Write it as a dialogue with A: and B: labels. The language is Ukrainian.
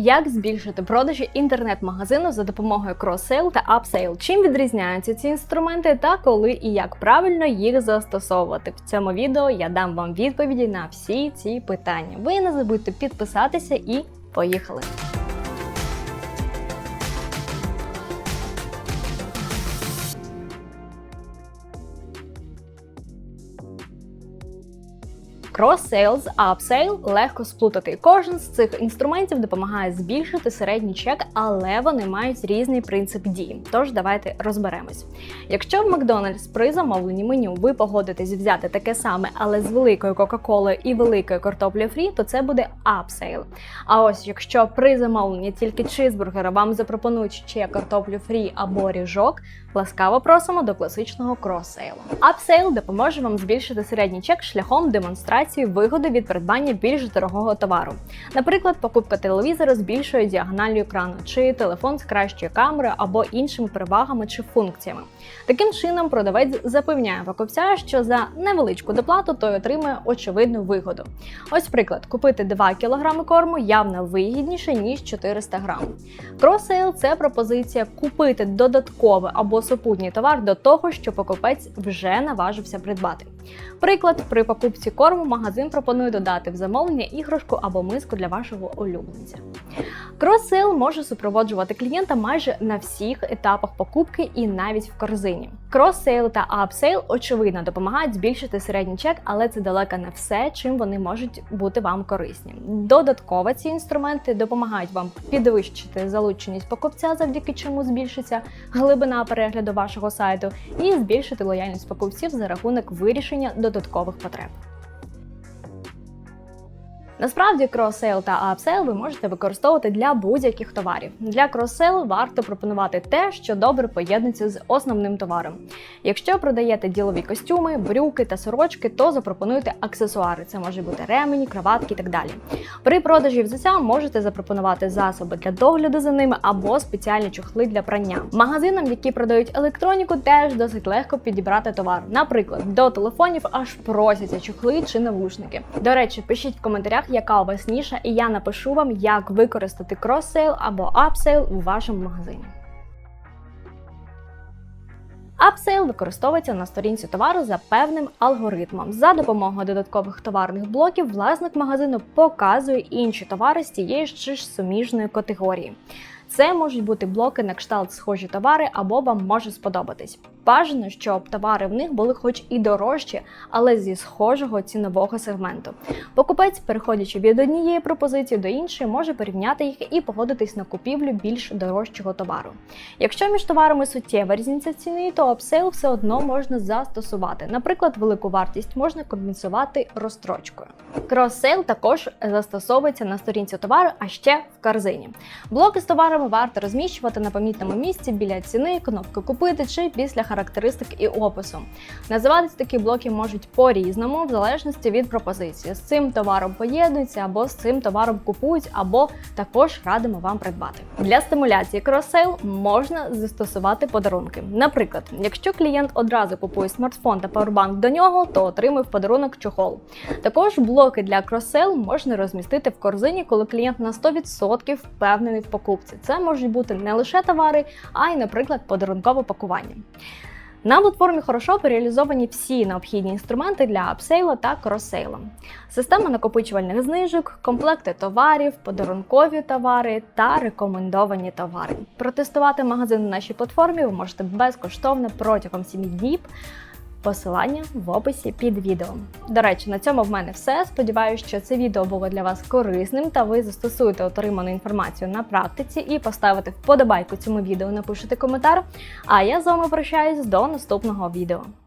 A: Як збільшити продажі інтернет-магазину за допомогою крос-сейл та апсейл? Чим відрізняються ці інструменти та коли і як правильно їх застосовувати? В цьому відео я дам вам відповіді на всі ці питання. Ви не забудьте підписатися і поїхали! Cross-sale з upsale легко сплутати. Кожен з цих інструментів допомагає збільшити середній чек, але вони мають різний принцип дії. Тож давайте розберемось. Якщо в Макдональдс при замовленні меню ви погодитесь взяти таке саме, але з великою Кока-Колою і великою картоплею фрі, то це буде upsale. А ось якщо при замовленні тільки чизбургера вам запропонують ще картоплю фрі або ріжок, ласкаво просимо до класичного крос-сейлу. Upsale допоможе вам збільшити середній чек шляхом демонстрації вигоди від придбання більш дорогого товару. Наприклад, покупка телевізора з більшою діагоналлю екрану, чи телефон з кращою камерою або іншими перевагами чи функціями. Таким чином, продавець запевняє покупця, що за невеличку доплату той отримає очевидну вигоду. Ось приклад: купити 2 кг корму явно вигідніше ніж 400 грам. Кросейл це пропозиція купити додатковий або супутній товар до того, що покупець вже наважився придбати. Приклад, при покупці корму магазин пропонує додати в замовлення іграшку або миску для вашого улюбленця. Кросейл може супроводжувати клієнта майже на всіх етапах покупки і навіть в корзині. Кросейл та апсейл очевидно допомагають збільшити середній чек, але це далеко не все, чим вони можуть бути вам корисні. Додатково ці інструменти допомагають вам підвищити залученість покупця, завдяки чому збільшиться глибина перегляду вашого сайту, і збільшити лояльність покупців за рахунок вирішення додаткових потреб. Насправді, крос-сейл та апсейл ви можете використовувати для будь-яких товарів. Для крос-сейл варто пропонувати те, що добре поєднується з основним товаром. Якщо продаєте ділові костюми, брюки та сорочки, то запропонуйте аксесуари. Це може бути ремені, краватки і так далі. При продажі взуття можете запропонувати засоби для догляду за ними або спеціальні чохли для прання. Магазинам, які продають електроніку, теж досить легко підібрати товар. Наприклад, до телефонів аж просяться чохли чи навушники. До речі, пишіть в коментарях, яка у вас ніша, і я напишу вам, як використати крос-сейл або апсейл у вашому магазині. Апсейл використовується на сторінці товару за певним алгоритмом. За допомогою додаткових товарних блоків власник магазину показує інші товари з тієї ж суміжної категорії. Це можуть бути блоки на кшталт схожі товари, або вам може сподобатись. Бажано, щоб товари в них були хоч і дорожчі, але зі схожого цінового сегменту. Покупець, переходячи від однієї пропозиції до іншої, може порівняти їх і погодитись на купівлю більш дорожчого товару. Якщо між товарами суттєва різниця ціни, то апсейл все одно можна застосувати. Наприклад, велику вартість можна компенсувати розстрочкою. Крос-сейл також застосовується на сторінці товару, а ще в корзині. Блоки з товарами варто розміщувати на помітному місці біля ціни, кнопки купити чи після характеристик і опису. Називатись такі блоки можуть по-різному, в залежності від пропозиції. З цим товаром поєднуються, або з цим товаром купують, або також радимо вам придбати. Для стимуляції крос-сейл можна застосувати подарунки. Наприклад, якщо клієнт одразу купує смартфон та павербанк до нього, то отримує в подарунок чохол. Також блоки для крос-сейл можна розмістити в корзині, коли клієнт на 100% впевнений в покупці. Це можуть бути не лише товари, а й, наприклад, подарункове пакування. На платформі Хорошоп реалізовані всі необхідні інструменти для апсейла та кросейла. Система накопичувальних знижок, комплекти товарів, подарункові товари та рекомендовані товари. Протестувати магазин на нашій платформі ви можете безкоштовно протягом 7 днів. Посилання в описі під відео. До речі, на цьому в мене все. Сподіваюся, що це відео було для вас корисним та ви застосуєте отриману інформацію на практиці і поставите вподобайку цьому відео, напишете коментар. А я з вами прощаюсь до наступного відео.